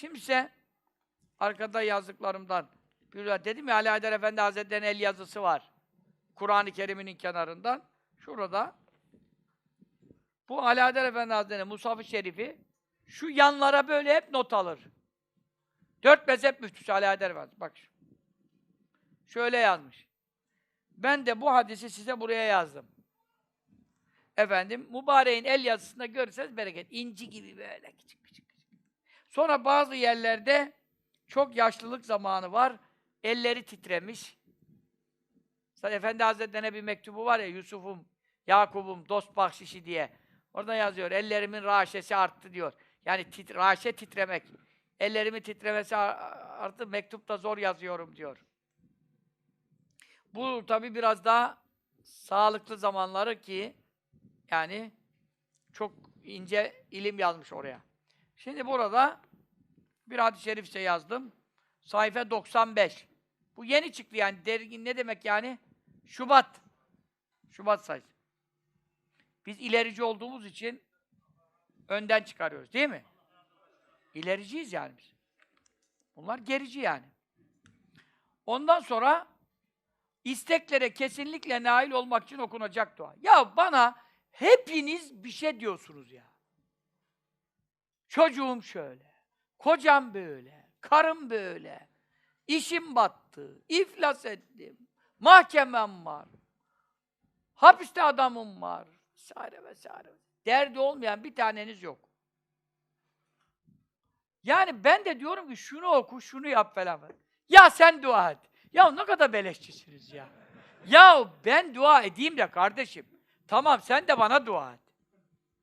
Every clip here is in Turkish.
Şimdi arkada yazdıklarımdan bir dedim ya Ali Haydar Efendi Hazretleri'nin el yazısı var. Kur'an-ı Kerim'in kenarından. Şurada bu Ali Haydar Efendi Hazretleri'nin Musaf-ı Şerifi şu yanlara böyle hep not alır. Dört mezhep müftüsü Ali Haydar Efendi. Bak şu. Şöyle yazmış. Ben de bu hadisi size buraya yazdım. Efendim, mübareğin el yazısında görürseniz bereket. İnci gibi böyle küçük. Sonra bazı yerlerde çok yaşlılık zamanı var. Elleri titremiş. Mesela Efendi Hazretleri'ne bir mektubu var ya, Yusuf'um, Yakup'um, dost bahşişi diye. Orada yazıyor, ellerimin raşesi arttı diyor. Yani tit raşe titremek. Ellerimin titremesi ar- arttı, mektupta zor yazıyorum diyor. Bu tabi biraz daha sağlıklı zamanları ki yani çok ince ilim yazmış oraya. Şimdi burada bir hadis-i şerifse yazdım. Sayfa 95. Bu yeni çıktı yani. Dergi ne demek yani? Şubat. Şubat sayısı. Biz ilerici olduğumuz için önden çıkarıyoruz değil mi? İlericiyiz yani biz. Bunlar gerici yani. Ondan sonra isteklere kesinlikle nail olmak için okunacak dua. Ya bana hepiniz bir şey diyorsunuz ya. Çocuğum şöyle, kocam böyle, karım böyle, işim battı, iflas ettim, mahkemem var, hapiste adamım var, vesaire vesaire. Derdi olmayan bir taneniz yok. Yani ben de diyorum ki şunu oku, şunu yap falan. Ya sen dua et. Ya ne kadar beleşçisiniz ya. Ya ben dua edeyim de kardeşim. Tamam sen de bana dua et.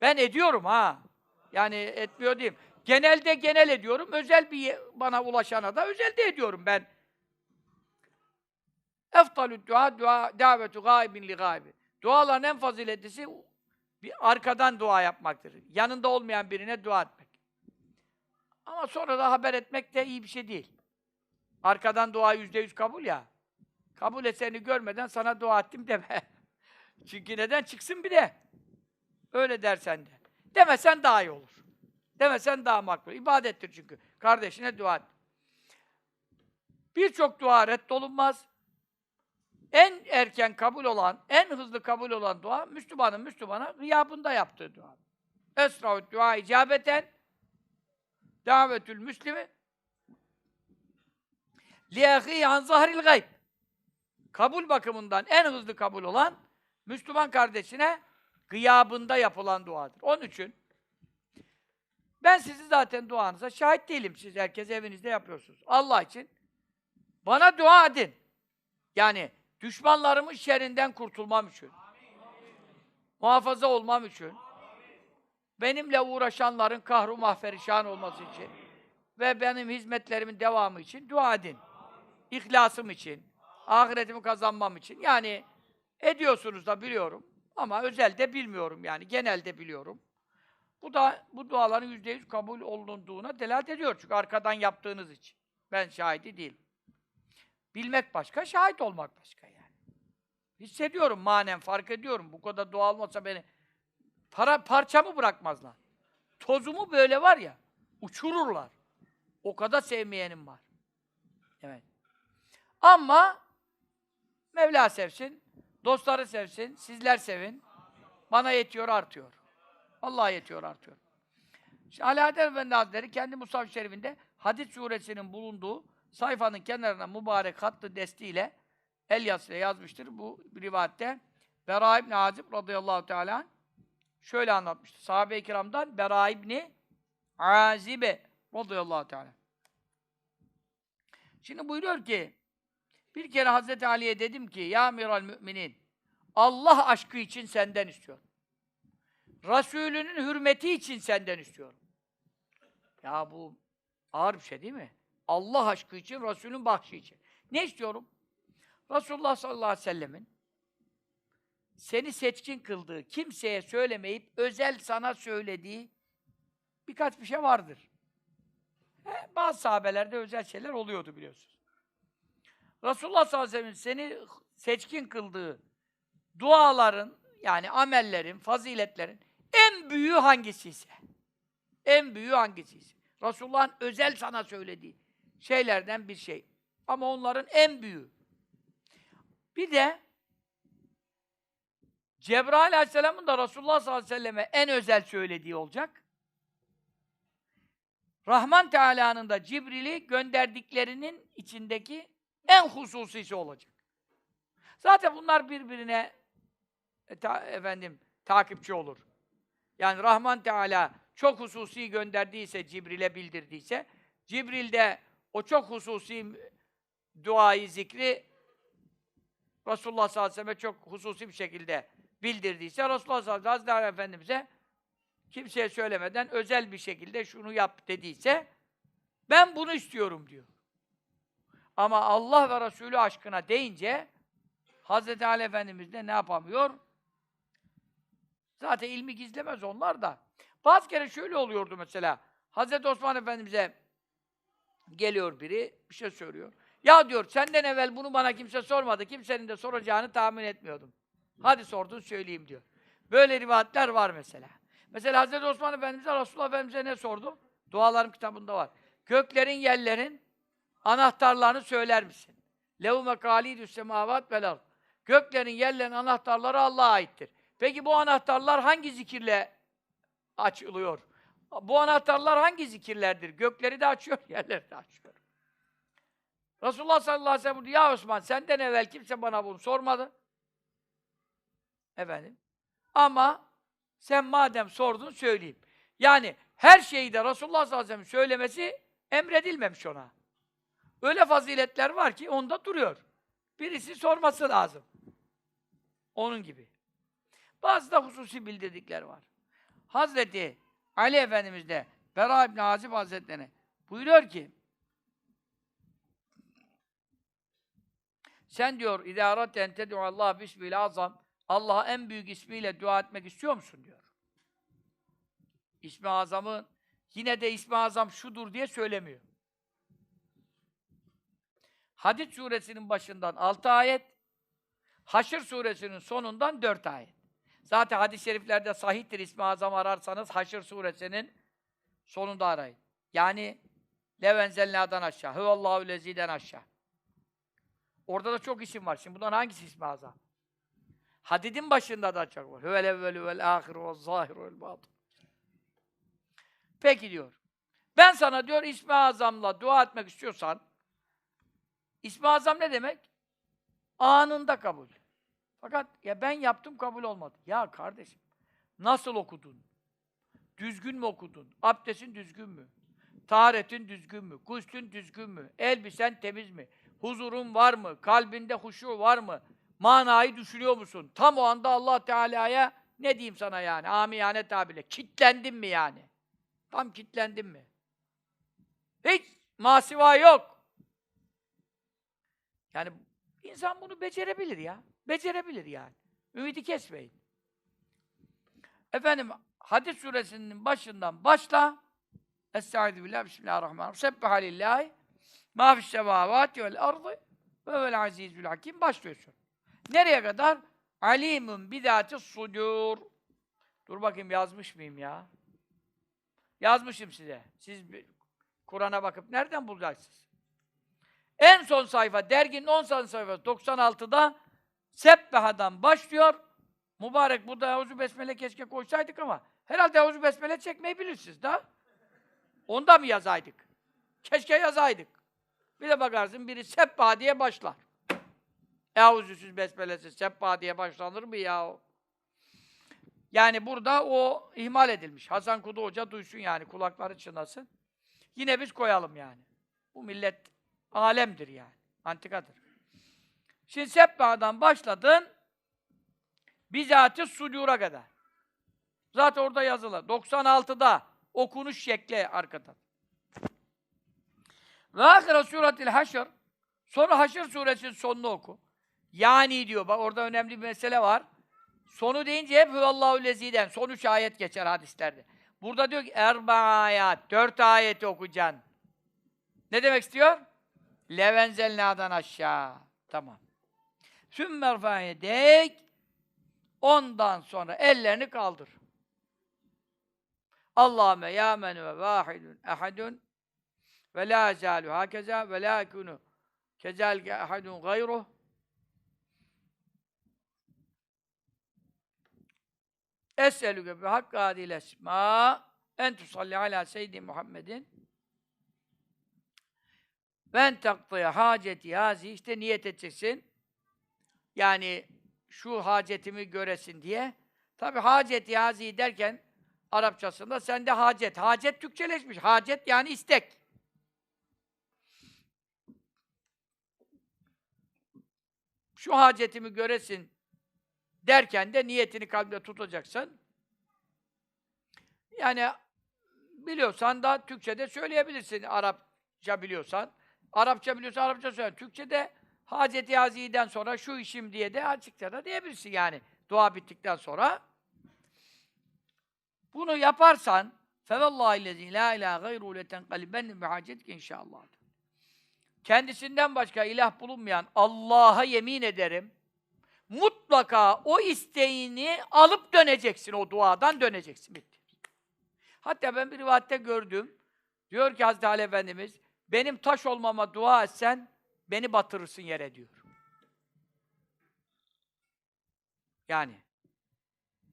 Ben ediyorum ha. Yani etmiyor diyeyim. Genelde genel ediyorum. Özel bir bana ulaşana da özel de ediyorum ben. Eftalü dua, dua davetu gaibin li gaibi. Duaların en faziletlisi bir arkadan dua yapmaktır. Yanında olmayan birine dua etmek. Ama sonra da haber etmek de iyi bir şey değil. Arkadan dua yüzde yüz kabul ya. Kabul etseni görmeden sana dua ettim deme. Çünkü neden? Çıksın bir de. Öyle dersen de. Demesen daha iyi olur. Demesen daha makbul. İbadettir çünkü. Kardeşine dua et. Birçok dua reddolunmaz. En erken kabul olan, en hızlı kabul olan dua, Müslümanın Müslümana gıyabında yaptığı dua. Esra'u dua icabeten davetül müslimi liyahi an zahril gayb. Kabul bakımından en hızlı kabul olan Müslüman kardeşine gıyabında yapılan duadır. Onun için ben sizi zaten duanıza şahit değilim. Siz herkes evinizde yapıyorsunuz. Allah için bana dua edin. Yani düşmanlarımın şerrinden kurtulmam için. Muhafaza olmam için. Benimle uğraşanların kahru mahperişan olması için ve benim hizmetlerimin devamı için dua edin. İhlasım için, ahiretimi kazanmam için. Yani ediyorsunuz da biliyorum ama özelde bilmiyorum yani genelde biliyorum. Bu da bu duaların yüzde yüz kabul olunduğuna delalet ediyor çünkü arkadan yaptığınız için. Ben şahidi değilim. Bilmek başka, şahit olmak başka yani. Hissediyorum manen, fark ediyorum. Bu kadar dua olmasa beni para parçamı bırakmazlar. Tozumu böyle var ya, uçururlar. O kadar sevmeyenim var. Evet. Ama Mevla sevsin, dostları sevsin, sizler sevin. Bana yetiyor, artıyor. Allah yetiyor, artıyor. Ali Haydar Efendi Hazretleri kendi Musaf-ı Şerif'inde Hadis suresinin bulunduğu sayfanın kenarına mübarek hattı destiyle el yazısıyla yazmıştır. Bu rivayette Bera İbni Azib radıyallahu teala şöyle anlatmıştır. Sahabe-i kiramdan Bera İbni Azibe radıyallahu teala. Şimdi buyuruyor ki bir kere Hazreti Ali'ye dedim ki ya amiral müminin Allah aşkı için senden istiyorum. Resulünün hürmeti için senden istiyorum. Ya bu ağır bir şey değil mi? Allah aşkı için, Resulün bahşi için. Ne istiyorum? Resulullah sallallahu aleyhi ve sellemin seni seçkin kıldığı, kimseye söylemeyip özel sana söylediği birkaç bir şey vardır. He, bazı sahabelerde özel şeyler oluyordu biliyorsunuz. Resulullah sallallahu aleyhi ve sellem'in seni seçkin kıldığı duaların, yani amellerin, faziletlerin en büyüğü hangisiyse, en büyüğü hangisiyse. Resulullah'ın özel sana söylediği şeylerden bir şey. Ama onların en büyüğü. Bir de Cebrail aleyhisselamın da Resulullah sallallahu aleyhi ve selleme en özel söylediği olacak. Rahman Teala'nın da Cibril'i gönderdiklerinin içindeki en hususisi olacak. Zaten bunlar birbirine e, ta- efendim takipçi olur. Yani Rahman Teala çok hususi gönderdiyse, Cibril'e bildirdiyse, Cibril de o çok hususi duayı, zikri Resulullah sallallahu aleyhi ve sellem çok hususi bir şekilde bildirdiyse, Resulullah sallallahu aleyhi ve sellem Efendimiz'e kimseye söylemeden özel bir şekilde şunu yap dediyse, ben bunu istiyorum diyor. Ama Allah ve Resulü aşkına deyince, Hazreti Ali Efendimiz de ne yapamıyor? Zaten ilmi gizlemez onlar da. Bazı kere şöyle oluyordu mesela. Hazreti Osman Efendimiz'e geliyor biri, bir şey söylüyor. Ya diyor, senden evvel bunu bana kimse sormadı. Kimsenin de soracağını tahmin etmiyordum. Hadi sordun söyleyeyim diyor. Böyle rivayetler var mesela. Mesela Hazreti Osman Efendimiz'e Resulullah Efendimiz'e ne sordu? Dualarım kitabında var. Göklerin, yerlerin anahtarlarını söyler misin? Lehu mekalidü semavat vel. Göklerin, yerlerin anahtarları Allah'a aittir. Peki bu anahtarlar hangi zikirle açılıyor? Bu anahtarlar hangi zikirlerdir? Gökleri de açıyor, yerleri de açıyor. Resulullah sallallahu aleyhi ve sellem buyurdu, ya Osman senden evvel kimse bana bunu sormadı. Efendim. Ama sen madem sordun söyleyeyim. Yani her şeyi de Resulullah sallallahu aleyhi ve sellem söylemesi emredilmemiş ona. Öyle faziletler var ki onda duruyor. Birisi sorması lazım. Onun gibi. Bazı da hususi bildirdikler var. Hazreti Ali Efendimiz de Bera İbni Azib Hazretleri buyuruyor ki sen diyor idarat en Allah bismil azam Allah'a en büyük ismiyle dua etmek istiyor musun diyor. İsmi azamı yine de ismi azam şudur diye söylemiyor. Hadid suresinin başından 6 ayet, Haşr suresinin sonundan 4 ayet. Zaten hadis-i şeriflerde sahihtir ismi azam ararsanız Haşr suresinin sonunda arayın. Yani Levenzelna'dan aşağı, Huvallahu leziden aşağı. Orada da çok isim var. Şimdi bundan hangisi ismi azam? Hadidin başında da çok var. Huvel evvelü vel ahiru vel zahiru vel batın. Peki diyor. Ben sana diyor ismi azamla dua etmek istiyorsan İsmi azam ne demek? Anında kabul. Fakat ya ben yaptım kabul olmadı. Ya kardeşim nasıl okudun? Düzgün mü okudun? Abdestin düzgün mü? Taharetin düzgün mü? Guslün düzgün mü? Elbisen temiz mi? Huzurun var mı? Kalbinde huşu var mı? Manayı düşünüyor musun? Tam o anda Allah Teala'ya ne diyeyim sana yani? Amiyane tabirle. Kitlendin mi yani? Tam kitlendin mi? Hiç masiva yok. Yani insan bunu becerebilir ya. Becerebilir yani. Ümidi kesmeyin. Efendim Hadis suresinin başından başla. Estaizu billah, bismillahirrahmanirrahim. Sebbaha lillahi ma fis semavati vel ardı ve vel azizül hakim. Başlıyorsun. Nereye kadar? Alimun bidati sudur. Dur bakayım yazmış mıyım ya? Yazmışım size. Siz Kur'an'a bakıp nereden bulacaksınız? En son sayfa, derginin 10 son sayfası 96'da Sebbeha'dan başlıyor. Mübarek burada Eûzü Besmele keşke koysaydık ama herhalde Eûzü Besmele çekmeyi bilirsiniz da. Onda mı yazaydık? Keşke yazaydık. Bir de bakarsın biri Sebba diye başlar. Eûzüsüz Besmelesiz Sebba diye başlanır mı ya? Yani burada o ihmal edilmiş. Hasan Kudu Hoca duysun yani, kulakları çınlasın. Yine biz koyalım yani. Bu millet alemdir yani. Antikadır. Şimdi Sebba'dan başladın, bizatı sudura kadar. Zaten orada yazılı. 96'da okunuş şekli arkada. Ve ahire suretil haşr. Sonra Haşr suresinin sonunu oku. Yani diyor, bak orada önemli bir mesele var. Sonu deyince hep Hüvallahu leziden. Son üç ayet geçer hadislerde. Burada diyor ki erba ayet, dört ayeti okuyacaksın. Ne demek istiyor? Levenzelna'dan aşağı. Tamam. Sümmerfâye dek ondan sonra ellerini kaldır. Allahümme ya men ve vahidun ehadun ve la zalu hakeza ve la yakunu kezalike ehadun gayruh Es'elüke bi hakkı adil esma en tusalli ala seyyidi Muhammedin ve en taktıya haceti hazi işte niyet edeceksin. Yani şu hacetimi göresin diye. Tabi haceti hazi derken Arapçasında sende hacet. Hacet Türkçeleşmiş. Hacet yani istek. Şu hacetimi göresin derken de niyetini kalbinde tutacaksın. Yani biliyorsan da Türkçe'de söyleyebilirsin Arapça biliyorsan. Arapça biliyorsan Arapça söyle. Türkçe'de Haceti Hazi'den sonra şu işim diye de açıkça da diyebilirsin yani. Dua bittikten sonra. Bunu yaparsan فَوَاللّٰهِ الَّذ۪ي لَا اِلٰهَ غَيْرُوا لَتَنْقَلِبَنِّ بِحَاجَتِكَ inşallah. Kendisinden başka ilah bulunmayan Allah'a yemin ederim, mutlaka o isteğini alıp döneceksin, o duadan döneceksin. Bitti. Hatta ben bir rivayette gördüm, diyor ki Hazreti Ali Efendimiz, benim taş olmama dua etsen, beni batırırsın yere diyor. Yani,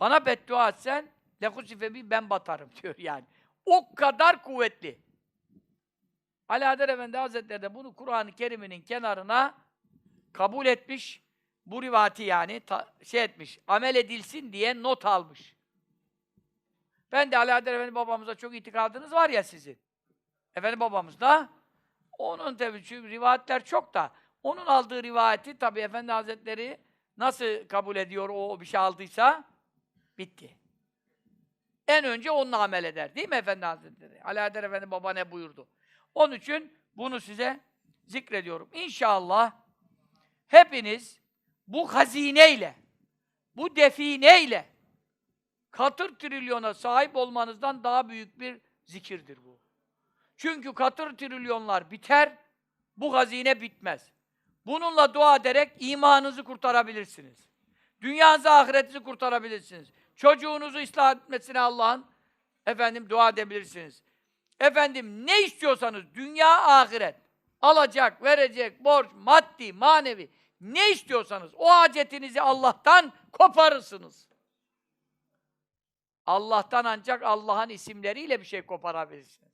bana beddua etsen, lekusife ben batarım diyor yani. O kadar kuvvetli. Ali Adel Efendi Hazretleri de bunu Kur'an-ı Kerim'inin kenarına kabul etmiş. Bu rivati yani ta, şey etmiş, amel edilsin diye not almış. Ben de Ali Adel Efendi babamıza çok itikadınız var ya sizin. Efendi babamız da onun tabii çünkü rivayetler çok da onun aldığı rivayeti tabii Efendi Hazretleri nasıl kabul ediyor o bir şey aldıysa bitti. En önce onunla amel eder. Değil mi Efendi Hazretleri? Ali Adel Efendi baba ne buyurdu? Onun için bunu size zikrediyorum. İnşallah hepiniz bu hazineyle, bu defineyle katır trilyona sahip olmanızdan daha büyük bir zikirdir bu. Çünkü katır trilyonlar biter, bu hazine bitmez. Bununla dua ederek imanınızı kurtarabilirsiniz. Dünyanızı, ahiretinizi kurtarabilirsiniz. Çocuğunuzu ıslah etmesine Allah'ın efendim dua edebilirsiniz. Efendim ne istiyorsanız dünya, ahiret alacak, verecek, borç, maddi, manevi ne istiyorsanız o hacetinizi Allah'tan koparırsınız. Allah'tan ancak Allah'ın isimleriyle bir şey koparabilirsiniz.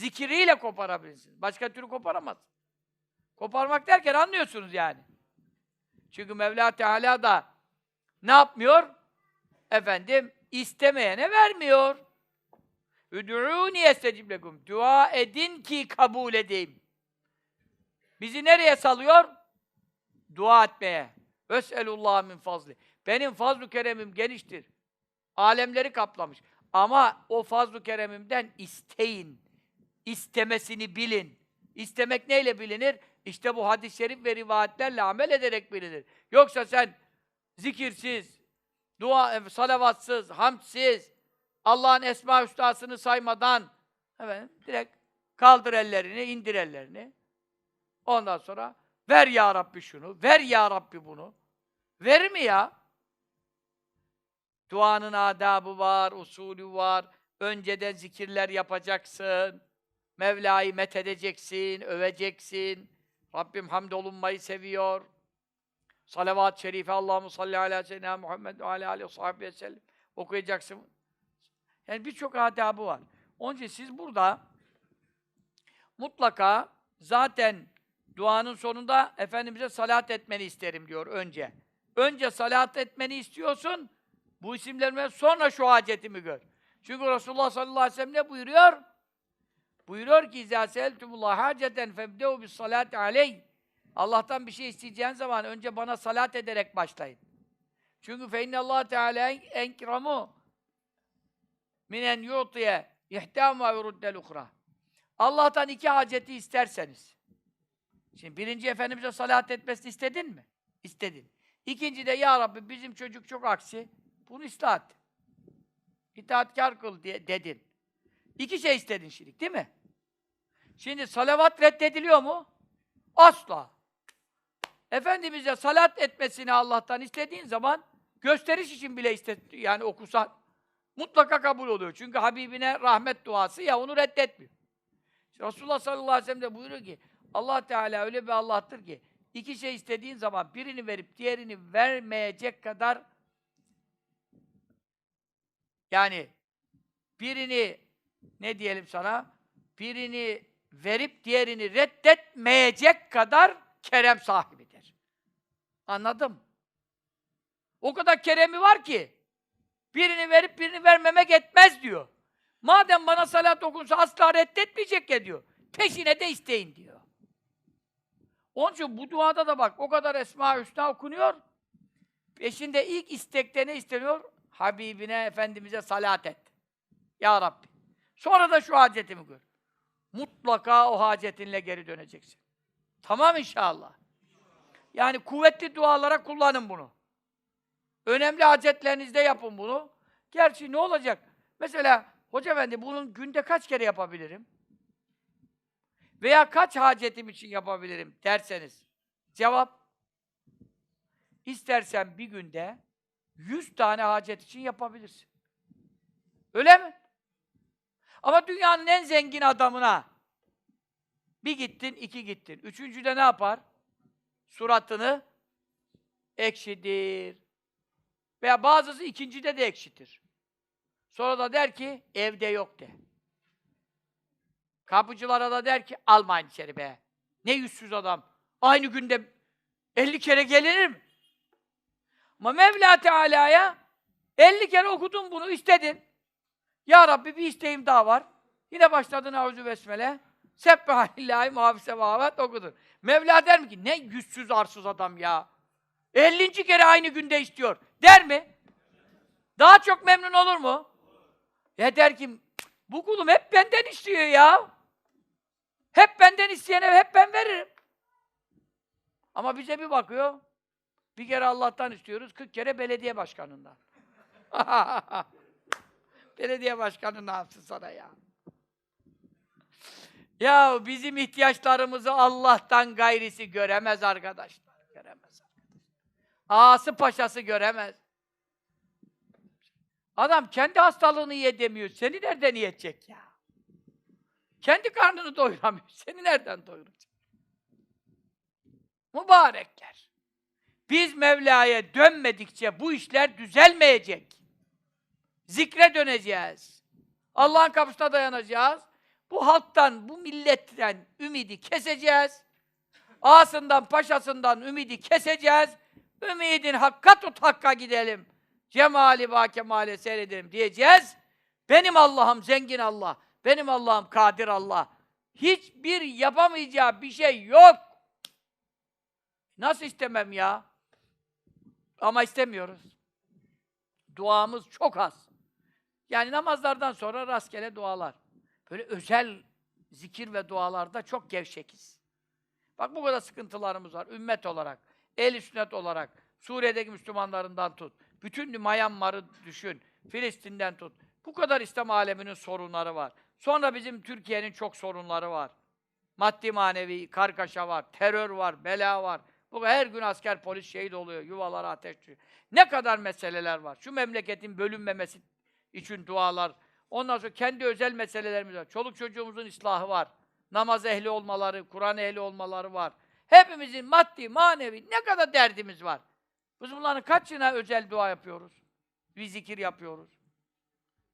Zikiriyle koparabilirsiniz. Başka türlü koparamaz. Koparmak derken anlıyorsunuz yani. Çünkü Mevla Teala da ne yapmıyor? Efendim, istemeyene vermiyor. Üd'ûni yestecib lekum. Dua edin ki kabul edeyim. Bizi nereye salıyor? Dua etmeye. Ves'elullah min fazli. Benim fazlu keremim geniştir. Alemleri kaplamış. Ama o fazlu keremimden isteyin. İstemesini bilin. İstemek neyle bilinir? İşte bu hadis-i şerif ve rivayetlerle amel ederek bilinir. Yoksa sen zikirsiz, dua, salavatsız, hamdsiz, Allah'ın esma üstasını saymadan efendim, direkt kaldır ellerini, indir ellerini. Ondan sonra ver ya Rabbi şunu, ver ya Rabbi bunu. Verir mi ya? Duanın adabı var, usulü var. Önceden zikirler yapacaksın. Mevla'yı methedeceksin, öveceksin. Rabbim hamdolunmayı seviyor. Salavat-ı şerife Allahu salli ala seyyidina Muhammed ve ala sahibi ve sellem okuyacaksın. Yani birçok adabı var. Onun için siz burada mutlaka zaten duanın sonunda Efendimiz'e salat etmeni isterim diyor önce. Önce salat etmeni istiyorsun, bu isimlerime sonra şu hacetimi gör. Çünkü Resulullah sallallahu aleyhi ve sellem ne buyuruyor? Buyuruyor ki اِذَا سَأَلْتُمُ اللّٰهَ حَاجَةً فَابْدَوْا بِالصَّلَاةِ عَلَيْهِ Allah'tan bir şey isteyeceğin zaman önce bana salat ederek başlayın. Çünkü فَاِنَّ اللّٰهَ تَعَالَى اَنْكِرَمُ minen yu'tiye ihtâmâ ve ruddel ukhra. Allah'tan iki haceti isterseniz. Şimdi birinci Efendimiz'e salat etmesini istedin mi? İstedin. İkinci de ya Rabbi bizim çocuk çok aksi. Bunu ıslah et. İtaatkar kıl diye dedin. İki şey istedin şimdi değil mi? Şimdi salavat reddediliyor mu? Asla. Efendimiz'e salat etmesini Allah'tan istediğin zaman gösteriş için bile iste yani okusan Mutlaka kabul oluyor. Çünkü Habibine rahmet duası ya onu reddetmiyor. Resulullah sallallahu aleyhi ve sellem de buyuruyor ki Allah Teala öyle bir Allah'tır ki iki şey istediğin zaman birini verip diğerini vermeyecek kadar yani birini ne diyelim sana birini verip diğerini reddetmeyecek kadar kerem sahibidir. Anladım. O kadar keremi var ki birini verip birini vermemek etmez diyor. Madem bana salat okunsa asla reddetmeyecek ya diyor. Peşine de isteyin diyor. Onun için bu duada da bak o kadar Esma-ı Hüsna okunuyor. Peşinde ilk istekte ne isteniyor? Habibine, Efendimiz'e salat et. Ya Rabbi. Sonra da şu hacetimi gör. Mutlaka o hacetinle geri döneceksin. Tamam inşallah. Yani kuvvetli dualara kullanın bunu. Önemli hacetlerinizde yapın bunu. Gerçi ne olacak? Mesela Hoca efendi bunun günde kaç kere yapabilirim? Veya kaç hacetim için yapabilirim derseniz. Cevap İstersen bir günde 100 tane hacet için yapabilirsin. Öyle mi? Ama dünyanın en zengin adamına bir gittin, iki gittin. Üçüncüde ne yapar? Suratını ekşidir. Veya bazısı ikincide de ekşitir. Sonra da der ki, evde yok de. Kapıcılara da der ki, almayın içeri be. Ne yüzsüz adam. Aynı günde 50 kere gelinir mi? Ama Mevla Teala'ya 50 kere okudun bunu, istedin. Ya Rabbi bir isteğim daha var. Yine başladın Auzu Besmele. Sebbahillahi muhafise vahavet okudun. Mevla der mi ki, ne yüzsüz arsız adam ya. 50. kere aynı günde istiyor. Der mi? Daha çok memnun olur mu? Ya der ki, bu kulum hep benden istiyor ya. Hep benden isteyene hep ben veririm. Ama bize bir bakıyor, bir kere Allah'tan istiyoruz, 40 kere belediye başkanından. belediye başkanı ne yapsın sana ya? Ya bizim ihtiyaçlarımızı Allah'tan gayrisi göremez arkadaşlar. Göremez. Ağası paşası göremez. Adam kendi hastalığını ye demiyor. Seni nereden yiyecek ya? Kendi karnını doyuramıyor. Seni nereden doyuracak? Mübarekler. Biz Mevla'ya dönmedikçe bu işler düzelmeyecek. Zikre döneceğiz. Allah'ın kapısına dayanacağız. Bu halktan, bu milletten ümidi keseceğiz. Ağasından, paşasından ümidi keseceğiz. Ümidin hakka tut, hakka gidelim. Cemali ba kemale seyredelim diyeceğiz. Benim Allah'ım zengin Allah. Benim Allah'ım kadir Allah. Hiçbir yapamayacağı bir şey yok. Nasıl istemem ya? Ama istemiyoruz. Duamız çok az. Yani namazlardan sonra rastgele dualar. Böyle özel zikir ve dualarda çok gevşekiz. Bak bu kadar sıkıntılarımız var. Ümmet olarak, el sünnet olarak, Suriye'deki Müslümanlarından tut. Bütün Myanmar'ı düşün. Filistin'den tut. Bu kadar İslam aleminin sorunları var. Sonra bizim Türkiye'nin çok sorunları var. Maddi manevi, kargaşa var, terör var, bela var. Bu her gün asker polis şehit oluyor, yuvalara ateş düşüyor. Ne kadar meseleler var. Şu memleketin bölünmemesi için dualar. Ondan sonra kendi özel meselelerimiz var. Çoluk çocuğumuzun ıslahı var. Namaz ehli olmaları, Kur'an ehli olmaları var. Hepimizin maddi, manevi ne kadar derdimiz var. Biz bunların kaçına özel dua yapıyoruz? Bir zikir yapıyoruz.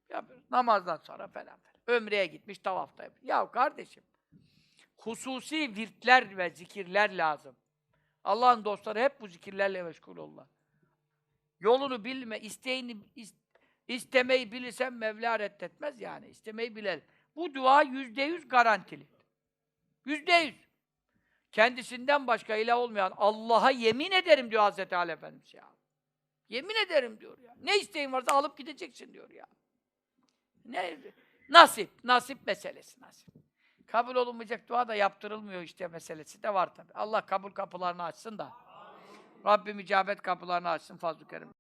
Yapıyoruz. Namazdan sonra falan. Ömreye gitmiş, tavafta yapıyor. Ya kardeşim, hususi virtler ve zikirler lazım. Allah'ın dostları hep bu zikirlerle meşgul olurlar. Yolunu bilme, isteğini is- istemeyi bilirsen Mevla reddetmez yani. İstemeyi bilelim. Bu dua yüzde yüz garantili. Yüzde yüz. Kendisinden başka ilah olmayan Allah'a yemin ederim diyor Hazreti Ali Efendimiz ya. Yemin ederim diyor ya. Ne isteğin varsa alıp gideceksin diyor ya. Ne? Nasip, nasip meselesi nasip. Kabul olunmayacak dua da yaptırılmıyor işte meselesi de var tabi. Allah kabul kapılarını açsın da. Rabbim icabet kapılarını açsın fazl-ı kerim.